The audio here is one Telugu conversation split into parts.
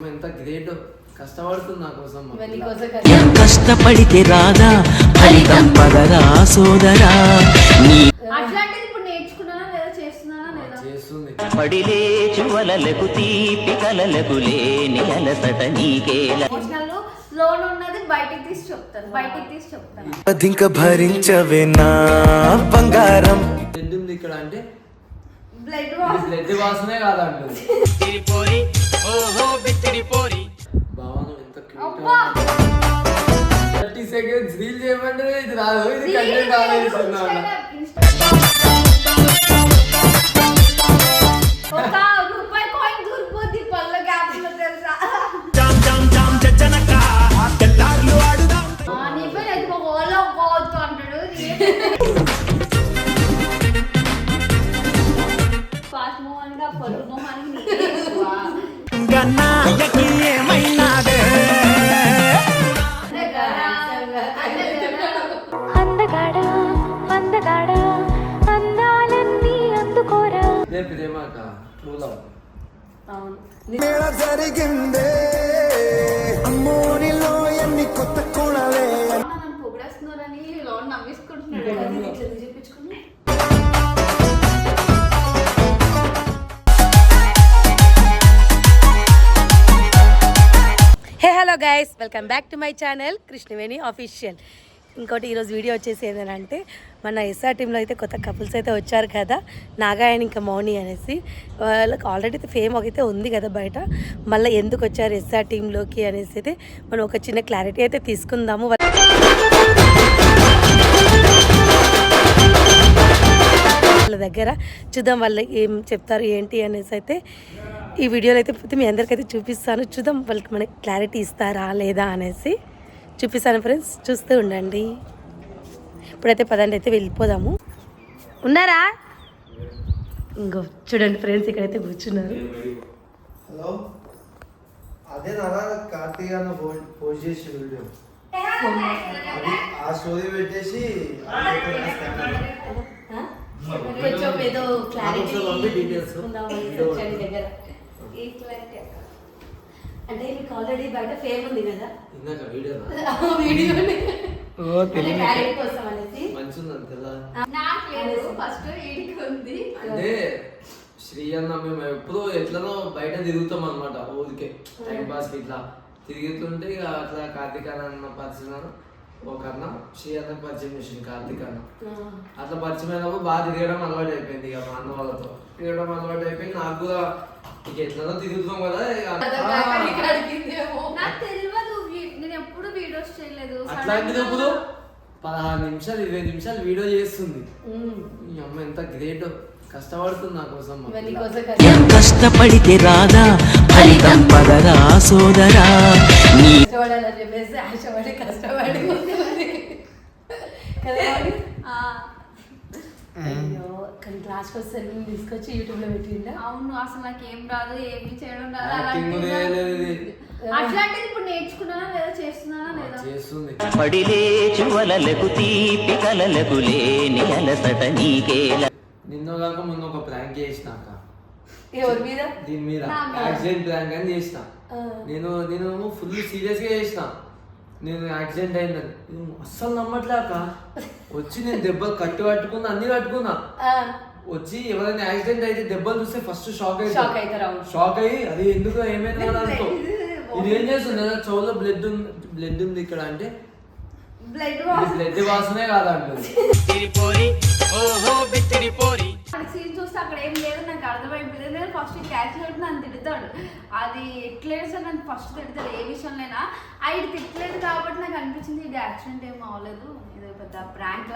ఎంత గ్రేట్. కష్టపడుతుంది నా కోసం కష్టపడితే రాదా? ఫలితం పదరా సోదరా? నీ అట్లాంటిది ఇప్పుడు నేర్చుకున్నానా లేదా చేస్తున్నానా లేదా? చేస్తుంది. పడిలే చువలలకు తీపి కలలకు లేని అలసట నీకేలా లోన్ ఉన్నది బయటికి తీసి చెప్తాను బయటికి తీసి చెప్తాను అధిక భరించవే నా బంగారం. ఇక్కడ అంటే? బ్లడ్ బ్లడ్ వాసనే కాదంటుంది. భావన ఎంత! థర్టీ సెకండ్స్ రీల్ చేయమంటే ఇది రాదు ఇది కంటెంట్ ఆలోచిస్తున్నా అందగాడా అందగాడా అందాలన్నీ అందుకోరా. ఇదే ప్రేమాక ట్రూ లవ్ అవును. మేళ జరిగిందే. అమ్మోనిలో ఎన్ని కొత్త కోణలే. పొగిడేస్తున్నారని లోన్ నవ్వేసుకుంటున్నాడు hello guys welcome back to my channel Krishnaveni official ఇంకోటి ఈరోజు వీడియో వచ్చేసి ఏంటంటే మన ఎస్ఆర్ టీంలో అయితే కొత్త కపుల్స్ అయితే వచ్చారు కదా నాగాయణ ఇంకా మౌని అనేసి. వాళ్ళకి ఆల్రెడీ అయితే ఫేమ్ అయితే ఉంది కదా బయట. మళ్ళీ ఎందుకు వచ్చారు ఎస్ఆర్ టీంలోకి అనేసి అయితే మనం ఒక చిన్న క్లారిటీ అయితే తీసుకుందాము. దగ్గర చూద్దాం వాళ్ళు ఏం చెప్తారు ఏంటి అనేసి అయితే ఈ వీడియోలో అయితే పోతే మీ అందరికైతే చూపిస్తాను. చూద్దాం వాళ్ళకి మనకి క్లారిటీ ఇస్తారా లేదా అనేసి చూపిస్తాను ఫ్రెండ్స్ చూస్తూ ఉండండి. ఇప్పుడైతే పదండి అయితే వెళ్ళిపోదాము. ఉన్నారా? ఇంకో చూడండి ఫ్రెండ్స్ ఇక్కడైతే కూర్చున్నారు. హలో? అదే నారా కార్తీక్ అన్న పోస్ట్ చేసి వీడియో. అది ఆ స్టోరీ పెట్టేసి కొంచెం ఏదో. దగ్గర. అంటే మీకు ఆల్రెడీ బయట ఫేమ్ ఉంది కదా. ఇందాక వీడియో క్లారిటీ కోసం అనేసి. మంచిగా తెల్ల నాకు లేదు. ఫస్ట్ ఈడికి ఉంది. అంటే శ్రీ అన్న మేము ఎప్పుడూ ఎట్లనో బయట తిరుగుతాం అనమాట ఊరికే. టైం పాస్ ఇట్లా. తిరుగుతుంటే ఇక అట్లా కార్తీక్ అన్న పరిచయం ఒక అన్న శ్రీ అన్న పరిచయం చేసింది కార్తీక్ అన్న. అట్లా పరిచయం అయినప్పుడు బాగా తిరగడం అలవాటు అయిపోయింది ఇక మా అన్న వాళ్ళతో. తిరగడం అలవాటు అయిపోయింది నాకు కూడా ఇక ఎట్లనో తిరుగుతాం కదా అట్లాంటిది ఇప్పుడు పదహారు నిమిషాలు ఇరవై నిమిషాలు వీడియో చేస్తుంది. ఈ అమ్మ ఎంత గ్రేట్. కష్టపడితే రాదా? ఫలితం పదరా సోదరా? నీ కష్టపడాలని చెప్పేసి ఆశపడి కష్టపడి కానీ తీసుకొచ్చి పెట్టిండా? అవును అసలు నాకు ఏం రాదు ఏమి చేయడం రాదు యాక్టింగ్ అలాంటిది కూడా చేయలేదు ఇది. అట్లాంటిది ఇప్పుడు నేర్చుకున్నానా లేదా చేస్తున్నానా లేదా? చేస్తుంది. పడిలే చువలలకు తీపి కలలకు లేని అలసట నీకేలా నిన్న కాక మొన్న ఒక ప్రాంక్ చేసినాక ఎవరి మీద? దీని మీద. యాక్సిడెంట్ ప్రాంక్ అని చేసిన. నేను నేను ఫుల్ సీరియస్గా చేసిన. నేను యాక్సిడెంట్ అయిందని. అస్సలు నమ్మట్లేక వచ్చి నేను దెబ్బలు కట్టు కట్టుకున్నా అన్ని కట్టుకున్నా ఆ, వచ్చి ఎవరైనా యాక్సిడెంట్ అయితే దెబ్బలు చూస్తే ఫస్ట్ షాక్ అయితే షాక్ అవుతారు షాక్ అయ్యి అది ఎందుకు ఏమైంది అని అనుకో. ఇది ఏం చేస్తుంది? చెవులో బ్లడ్ ఉంది బ్లడ్ ఉంది ఇక్కడ అంటే. Blood blood వాసనే. సీన్ చూస్తే అక్కడ ఏం లేదు నాకు అర్థమైపోయింది. నేను ఫస్ట్ క్యాచ్ పెట్టి నన్ను తిడతాడు. అది ఎట్లేదు సార్ నన్ను ఫస్ట్ తిడతాడు. ఏ విషయంలోనైనా. ఆయన తిట్టలేదు కాబట్టి నాకు అనిపించింది ఇది యాక్సిడెంట్ ఏం అవ్వలేదు. ఇది పెద్ద ప్రాంక్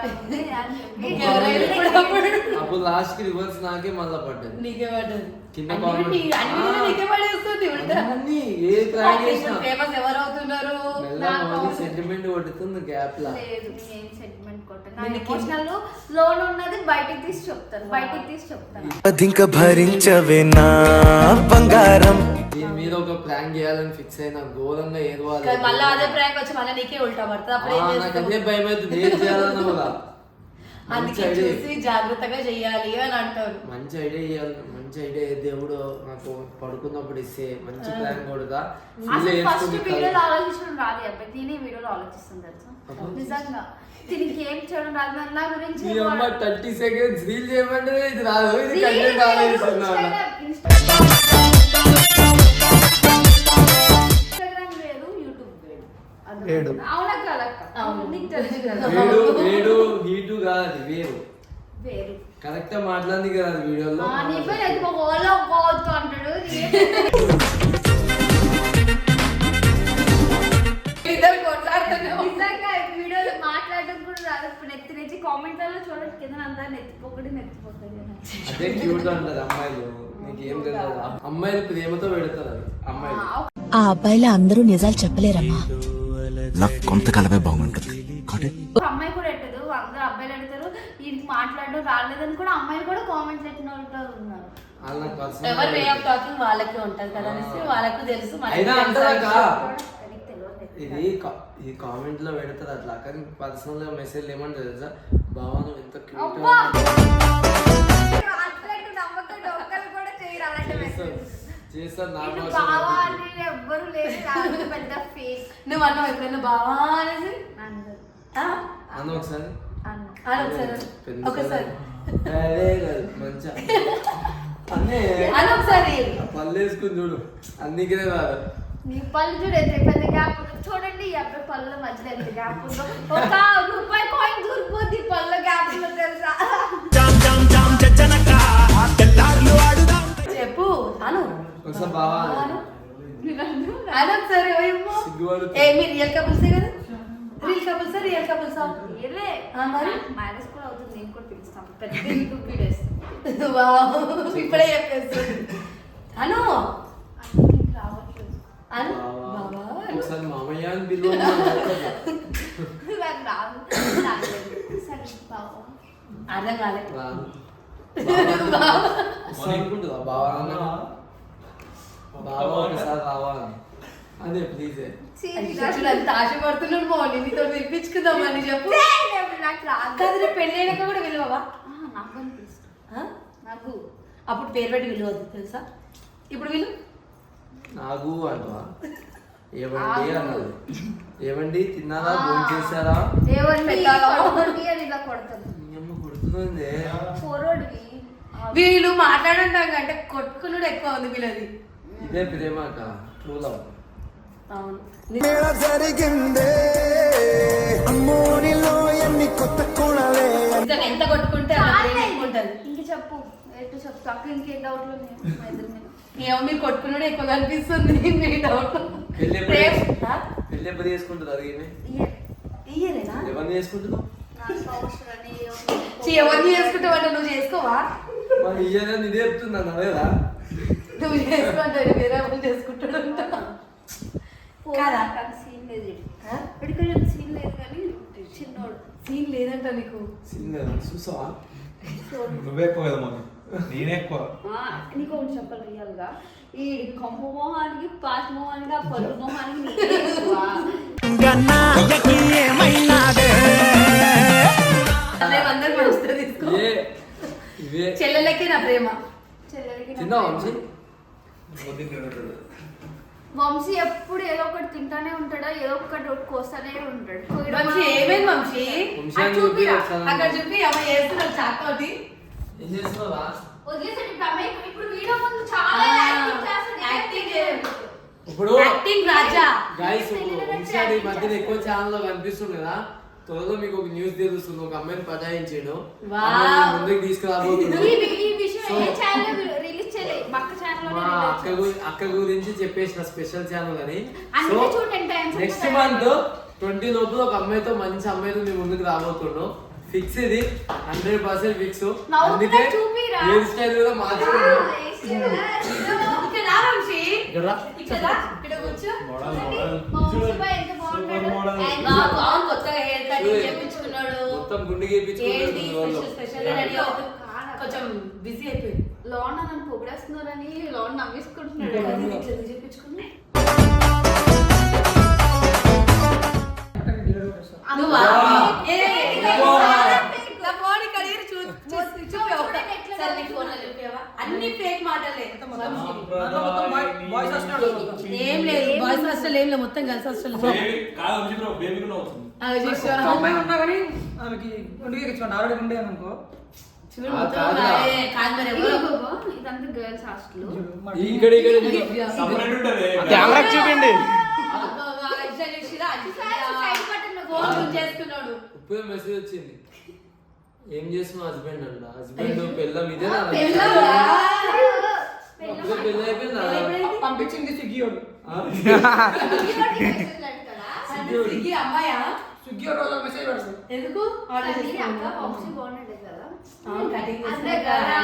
అప్పుడు లాస్ట్కి రివర్స్ నాకే మళ్ళా పడ్డది. నీకే పడ్డది. కింద. నీకే పడేస్తుంది ఏ ప్రాంక్ చేసినా. ఫేమస్ ఎవరు కొడుతుంది గ్యాప్ లా. లేదు నేను ఏం సెంటిమెంట్ కొట్టాను. నా ఎమోషనల్ లోన్ ఉన్నది బయటికి తీసి చెప్తాను బయటికి తీసి చెప్తాను. అధిక భరించవే నా బంగారం. దీని మీద ఒక ప్లాన్ చేయాలని ఫిక్స్ అయినా ఘోరంగా కానీ మళ్ళీ అదే ప్రాంక్ వచ్చి మళ్ళీ నీకే ఉల్టా పడుతుంది. అప్పుడు ఏం నాకు చేస్తావు? అదే భయం అవుతుంది ఏం చేయాలన్నా కూడా. అందుకే. చూసి జాగ్రత్తగా చెయ్యాలి అని అంటారు. మంచి ఐడియా ఇవ్వాలి మంచి ఐడియా దేవుడు నాకు పడుకున్నప్పుడు ఇస్తే మంచి ప్లాన్ కొడుతా. అసలు ఫస్ట్ వీడియోలో ఆలోచించడం రాదు అబ్బాయి. తిని వీడియోలో ఆలోచిస్తుంది తెలుసా? నిజంగా. దీనికి ఏం చేయడం రాదు. నా- గురించి ఈ అమ్మ వాడు- థర్టీ సెకండ్స్ రీల్ చేయమంటే ఇది రాదు. ఇది కంటెంట్ ఆలోచిస్తున్నాను. కదా. వేడు వేడు హీటు కాదు వేరు. వేరు. కరెక్ట్ మాట్లాడింది కదా అది వీడియోలో. అదే క్యూట్ అంటది అమ్మాయిలు. నీకు ఏం తెలియదు అమ్మాయిలు ప్రేమతో పెడతారు అమ్మాయిలు. ఆ, ఆ అబ్బాయిలా అందరూ నిజాలు చెప్పలేరమ్మా. నాకు కొంతకాలమే బాగుంటుంది. కాబట్టి ఒక అమ్మాయి కూడా ఎట్టదు అందరూ అబ్బాయిలు ఎడతారు వీడికి మాట్లాడడం రాలేదని కూడా అమ్మాయిలు కూడా కామెంట్ పెట్టిన వాళ్ళు కూడా ఉన్నారు. వాళ్ళు నాకు ఎవరి వే ఆఫ్ పర్సనల్ టాకింగ్ వాళ్ళకి ఉంటది కదా అనేసి వాళ్ళకు తెలుసు మనకి. ఇది కా- ఇది కామెంట్లో పెడతారు అట్లా. కానీ పర్సనల్గా మెసేజ్ ఏమంటారు తెలుసా? బావా నువ్వు ఎంత క్యూట్ అబ్బా! నమ్మకం డొక్కలు కూడా చేయరు అలాంటి messages. చేస్తారు నా బావా. అని ఎవ్వరు లేరు రాదు పెద్ద ఫేక్ నువ్వు అన్నావు ఎప్పుడైనా బావా అనేసి? అందరు ఆ? అన్న ఒకసారి. అన్న. అను ఒకసారి పెన్ను ఒకసారి. అదే కాదు మంచిగా అన్నీ అను ఒకసారి పళ్ళు వేసుకుని చూడు. అందుకే రాదు నీ పళ్ళు చూడు ఎంత పెద్ద గ్యాప్ ఉందో. చూడండి ఈ అబ్బాయి పళ్ళ మధ్యలో ఎంత గ్యాప్ ఉందో. ఒక రూపాయి కాయిన్ దూరిపోద్ది పళ్ళ గ్యాప్లో తెలుసా? చెప్పు అను. ఒకసారి బావా అను అను ఒకసారి ఓయమ్మో. సిగ్గుపడు ఏ మీరు రియల్ కపుల్సే కదా రియల్ కపుల్సా రియల్ కపుల్సా మరి? మ్యారేజ్ కూడా అవుతుంది నేను కూడా పిలుస్తాను పెద్ద యూట్యూబ్ వీడియోస్ వావ్, ఇప్పుడే చెప్పేస్తుంది అను రావట్లేదు అను అను. ఒకసారి మామయ్య అని పిలువ నాకు రాదు సరే బావా అర్థం కాలే రాదు వస్తా బావా ఒకసారి రావాలని. అదే ప్లీజ్ చూడు అంత ఆశపడుతున్నాడు మౌని నీతో పిలిపించుకుందామని చెప్పు. నాకు రాదు. కాదు రేపు పెళ్ళి అయినాక కూడా విలువవా? నాకు అనిపిస్తుంది? నాకు. అప్పుడు పేరు పెట్టి విలువద్దు తెలుసా? ఇప్పుడు విలు నాకు అంటవా? ఏమండి. అన్నది. ఏమండి తిన్నారా? భోజనం చేశారా? అని ఇలా కొడుతుంది పోరోడివి. వీళ్ళు మాట్లాడుంటాం కంటే కొట్టుకున్నాడు ఎక్కువ ఉంది వీళ్ళది. ఇదే ప్రేమ అక్క ట్రూ లవ్ అవును. మేళ జరిగిందే. అమ్మోనిలో ఎన్ని కొత్త కోణలే. నిజంగా ఎంత కొట్టుకుంటే ఇంక చెప్పు. ఎటు చెప్పు. అక్క ఇంకేం డౌట్లు ఉన్నాయి? మా ఇద్దరి మీద? ఏమో మీరు కొట్టుకున్నాడు ఎక్కువ కనిపిస్తుంది. మీ డౌట్ పెళ్ళి ఎప్పుడు ప్రేమ చేసు- ఆ? పెళ్ళి ఎప్పుడు చేసుకుంటుంది అది ఈమె? ఇయ్యే. ఇయ్యలేనా ఎవరిని చేసుకుంటున్నావు ఎవరిని చేసుకుంటావు అంటే నువ్వు చేసుకోవా? మరి ఇయ్యనని ఇదే చెప్తున్నాను అదేదా నువ్వు చేసుకుంటావు వేరే వాళ్ళు చేసుకుంటాడు కాదా? సీన్ లేదు కొంచెం సీన్ లేదు కానీ చిన్నోడు. సీన్ లేదంట నీకు? సింగర్ చూసావా? నువ్వే ఎక్కువ కదా మమ్మీ నేనే ఎక్కువ. ఆ, నీకు ఒకటి చెప్పాలి రియల్గా. ఈ కొంప మొహానికి పాస్ మొహానికి ఆ పళ్ళు మొహానికి చెల్లెలకి నా ప్రేమ. చెల్లెలికి. వంశీ ఎప్పుడు ఏదో ఒకటి తింటానే ఉంటాడా? ఏదో ఒకటి కోస్తానే ఉంటాడు. వంశీ ఏమేమి వంశీ? అది చూపిరా. అక్కడ చూపి అమ్మ ఏం చేస్తున్నావా? వదిలేసాడు ఇప్పుడు అమ్మాయి ఇప్పుడు వీడియో ముందు చాలా యాక్టింగ్ చేస్తాడు యాక్టింగ్ ఇప్పుడు యాక్టింగ్ రాజా. గైస్ తెలియనట్టు వంశీ ఈ యాక్టింగ్ మధ్యన ఎక్కువ చేస్తాడు. ఛానల్లో కనిపిస్తుంది కదా? త్వరలో మీకు ఒక న్యూస్ తెలుస్తుంది. ఒక అమ్మాయిని పటాయించాడు. అమ్మాయిని ముందుకు తీసుకురాబోతున్నాడు మా అక్క అక్క గురించి చెప్పేసిన స్పెషల్ ఛానల్ అని. నెక్స్ట్. మంత్ ట్వంటీ లోపల ఒక అమ్మాయితో మంచి అమ్మాయితో మీ ముందుకు రాబోతుండు ఫిక్స్ ఇది హండ్రెడ్ పర్సెంట్ ఫిక్స్ అందుకే. హెయిర్ స్టైల్ కూడా మార్చుకున్నాం మొత్తం గుండె ఏంటి కొంచెం బిజీ అయిపోయింది. లోన్ నన్ను పొగిడేస్తున్నారని లోన్ నమ్మేసుకుంటున్నాడు. చెప్పించుకుని అన్ని ఫేక్ మాటలే. ఏం లేదు బాయ్స్ హాస్టల్ ఏం లేదు మొత్తం గర్ల్స్ హాస్టల్ అమ్మాయి. ఉన్నా కానీ ఆమెకి ఉండి ఆల్రెడీ ఉండే అనుకో. ఇక్కడ ఇక్కడ ఇదిగో. సపరేట్ ఉంటది. కెమెరాకి చూపిండి ఇప్పుడే మెసేజ్ వచ్చింది? ఏం చేస్తున్నావు హస్బెండ్ అంట? హస్బెండ్ పెళ్ళం ఇదే పంపించింది స్విగ్గీ స్విగ్గీ అమ్మాయా? స్విగ్గీ రోజు మెసేజ్ పెడతాడు ఎందుకు ఆర్డర్ అక్క. బాక్స్ బాగుంటుంది కదా. అందగాడా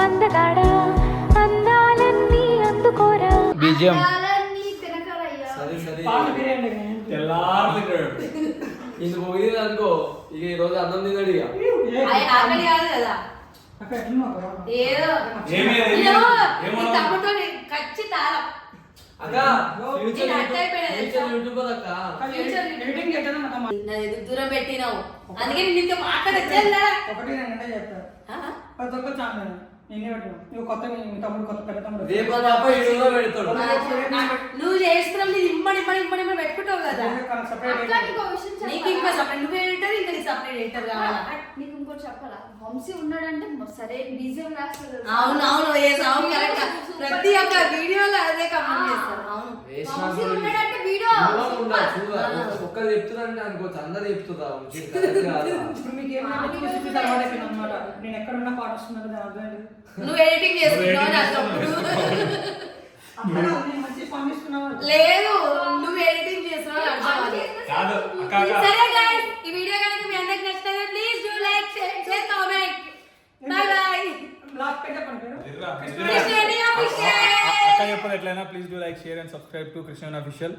అందగాడా. అందాలన్నీ అందుకోరా. సరే సరే. తెల్లారు ఇది పోయింది అనుకో ఇక ఈ రోజు అన్నం తిన్నాడు ఇక. ఆయన ఆకలి కాదు కదా. అక్కడ ఎట్లున్నావు? ఏదో ఏమీ తమ్ముడితో ఖచ్చితంగా దూరం పెట్టినావు? అందుకే నీతో మాట్లాడచ్చా ఒకటి నేను అంటే చెప్తా ప్రతి ఒక్క ఛానల్ నువ్వు చేస్తున్నావు ఇమ్మడి ఇమ్మడి ఇమ్మడి ఇమ్మడి పెట్టుకుంటావు కదా. నీకు ఒక విషయం నీకు చెప్పాలా? ఇంకా సపరేట్ నువ్వు ఎడిటర్ ఇంకా నీకు సపరేట్ ఎడిటర్ కావాలా? నీకు ఇంకోటి చెప్పాలా? వంశీ ఉన్నాడంటే సరే బిజీ రాస్తారు అవును అవును ఏ అవును కరెక్ట్ ప్రతి ఒక్క వీడియోలో అదే కమెంట్ చేస్తారు. అవును. వంశీ ఉన్నాడంటే వీడియో దూరం ఉండాలి, చూడాలి. ఒక్కరు చెప్తున్నారంటే అనుకోవచ్చు అందరు చెప్తుందా? ఇప్పుడు మీకు ఏమైనా నేను పాట వస్తున్నారు అర్థం ఏంటి? నువ్వు ఎడిటింగ్ స్పందిస్తున్నావు లేదు నువ్వు ఎడిటింగ్ చేస్తున్నావు సరే ఈ వీడియో కనుక మీ అందరికి బై బై లాస్ట్ పేజ్ చెప్పండి పేరు ఎదురా, ఎదురా. కృష్ణని అక్క అభిషేక్ చెప్పదు ఎట్లయినా please do like share and subscribe to Krishna official